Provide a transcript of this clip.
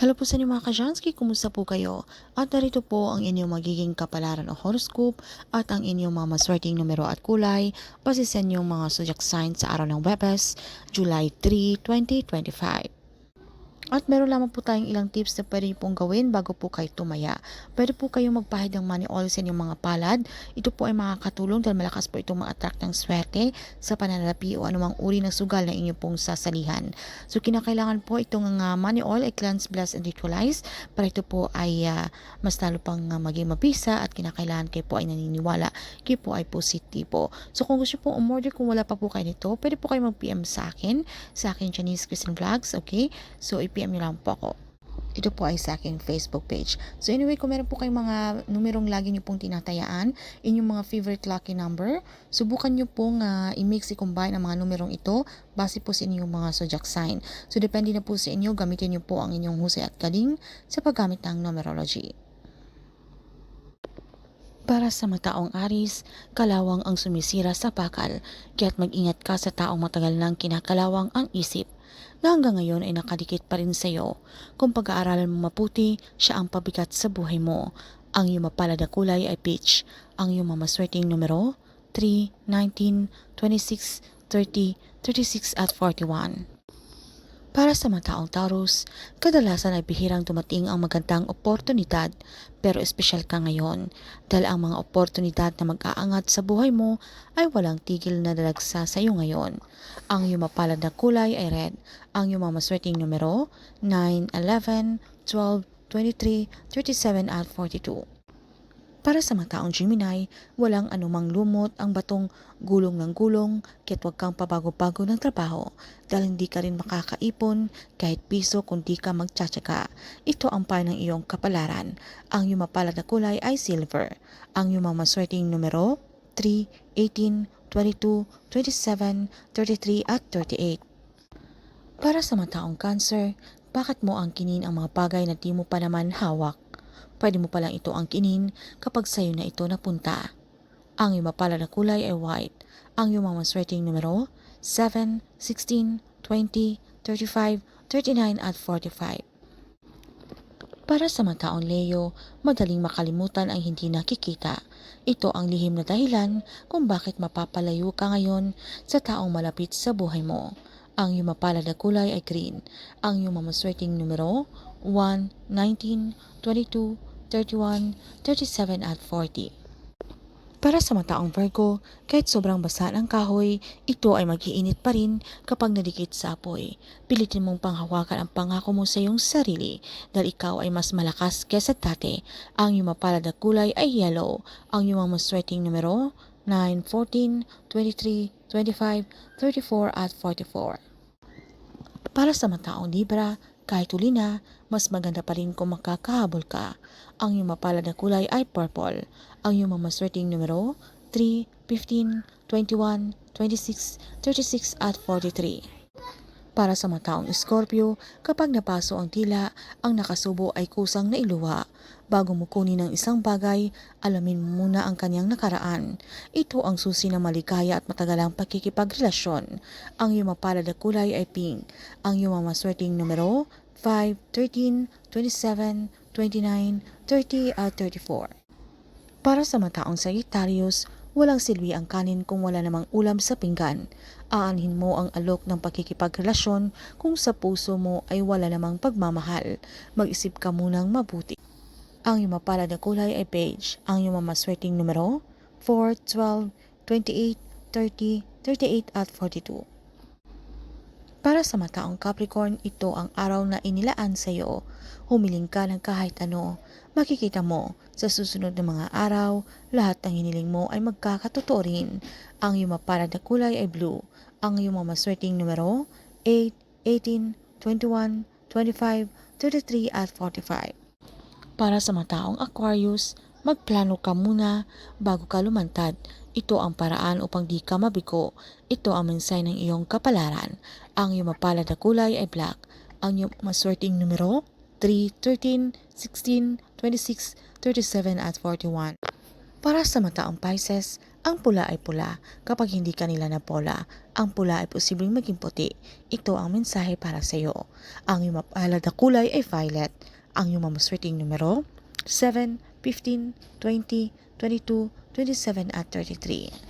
Hello po sa inyo mga Kajansky, kumusta po kayo? At narito po ang inyong magiging kapalaran o horoscope at ang inyong mga maswerteng numero at kulay base sa inyong mga zodiac signs sa araw ng Webes, July 3, 2025. At meron lamang po tayong ilang tips na pwede niyo pong gawin bago po kayo tumaya. Pwede po kayong magpahid ng money oil sa inyong mga palad. Ito po ay makakatulong dahil malakas po itong ma-attract ng swerte sa pananalapi o anumang uri ng sugal na inyo pong sasalihan. So kinakailangan po itong uh, money oil ay cleanse, bless, and ritualize para ito po ay uh, mas lalo pang uh, maging mabisa at kinakailangan kayo po ay naniniwala kayo po ay positibo. So kung gusto po umorder kung wala pa po kayo nito, pwede po kayo mag-PM sa akin, sa akin Chinese Christian Vlogs, okay? So i-PM nyo lang po ako. Ito po ay sa aking Facebook page. So anyway, kung meron po kayong mga numerong lagi nyo pong tinatayaan, inyong mga favorite lucky number, subukan nyo pong uh, i-mix, i-combine ang mga numerong ito base po sa inyong mga zodiac sign. So depende na po sa inyo, gamitin nyo po ang inyong husay at galing sa paggamit ng numerology. Para sa mataong aris, kalawang ang sumisira sa pakal, kaya't mag-ingat ka sa taong matagal nang kinakalawang ang isip na hanggang ngayon ay nakadikit pa rin sa iyo. Kung pag-aaralan mo maputi, siya ang pabigat sa buhay mo. Ang iyong mapalad na kulay ay peach. Ang iyong mamaswerteng numero, 3, 19, 26, 30, 36 at 41. Para sa mga taong Taurus, kadalasan ay bihirang dumating ang magandang oportunidad pero espesyal ka ngayon dahil ang mga oportunidad na mag-aangat sa buhay mo ay walang tigil na dalagsa sa iyo ngayon. Ang iyong mapalad na kulay ay red. Ang iyong mamaswerteng numero 9, 11, 12, 23, 37 at 42. Para sa mga taong Gemini, walang anumang lumot ang batong gulong ng gulong kaya't huwag kang pabago-bago ng trabaho dahil hindi ka rin makakaipon kahit piso kung di ka magtsatsaga. Ito ang payo ng iyong kapalaran. Ang iyong mapalad na kulay ay silver. Ang iyong mamaswerteng numero 3, 18, 22, 27, 33 at 38. Para sa mga taong cancer, bakit mo ang kinin ang mga bagay na di mo pa naman hawak? Pwede mo palang ito ang kinin kapag sa'yo na ito napunta. Ang iyong mapala na kulay ay white. Ang iyong mga maswerteng numero 7, 16, 20, 35, 39 at 45. Para sa mga taong Leo, madaling makalimutan ang hindi nakikita. Ito ang lihim na dahilan kung bakit mapapalayo ka ngayon sa taong malapit sa buhay mo. Ang iyong mapalad na kulay ay green. Ang iyong mamaswerteng numero 1, 19, 22, 31, 37 at 40. Para sa mataong Virgo, kahit sobrang basa ng kahoy, ito ay maghiinit pa rin kapag nadikit sa apoy. Pilitin mong panghawakan ang pangako mo sa iyong sarili dahil ikaw ay mas malakas kesa dati. Ang iyong mapalad na kulay ay yellow. Ang mga maswerteng numero 9, 14, 23, 25, 34 at 44. Para sa mataong Libra, kahit huli na, mas maganda pa rin kung makakahabol ka. Ang iyong mapalad na kulay ay purple. Ang iyong mamaswerteng numero 3, 15, 21, 26, 36 at 43. Para sa mga taong Scorpio, kapag napaso ang tila, ang nakasubo ay kusang nailuwa. Bago mo kunin ang isang bagay, alamin mo muna ang kanyang nakaraan. Ito ang susi ng maligaya at matagalang pagkikipagrelasyon. Ang iyong mapalad na kulay ay pink. Ang iyong mamaswerteng numero 5, 13, 27, 29, 30 at 34. Para sa mga taong Sagittarius, walang silbi ang kanin kung wala namang ulam sa pinggan. Aanhin mo ang alok ng pakikipagrelasyon kung sa puso mo ay wala namang pagmamahal. Mag-isip ka munang mabuti. Ang iyong mapalad na kulay ay beige. Ang iyong mamaswerteng numero 4, 12, 28, 30, 38 at 42. Para sa mataong Capricorn, ito ang araw na inilaan sa iyo. Humiling ka ng kahit ano. Makikita mo, sa susunod na mga araw, lahat ng hiniling mo ay magkakatotoo rin. Ang iyong mapalad na kulay ay blue. Ang iyong mamaswerteng numero 8, 18, 21, 25, 33 at 45. Para sa mataong Aquarius, magplano ka muna bago ka lumantad. Ito ang paraan upang di ka mabigo. Ito ang mensahe ng iyong kapalaran. Ang iyong mapalad na kulay ay black. Ang iyong maswerteng numero 3, 13, 16, 26, 37 at 41. Para sa mataong Pisces, Ang pula ay pula kapag hindi kanila na pola. Ang pula ay posibleng maging puti. Ito ang mensahe para sa iyo. Ang iyong mapalad na kulay ay violet. Ang iyong mamaswerteng numero 7, 15, 20, 22, 27 at 33.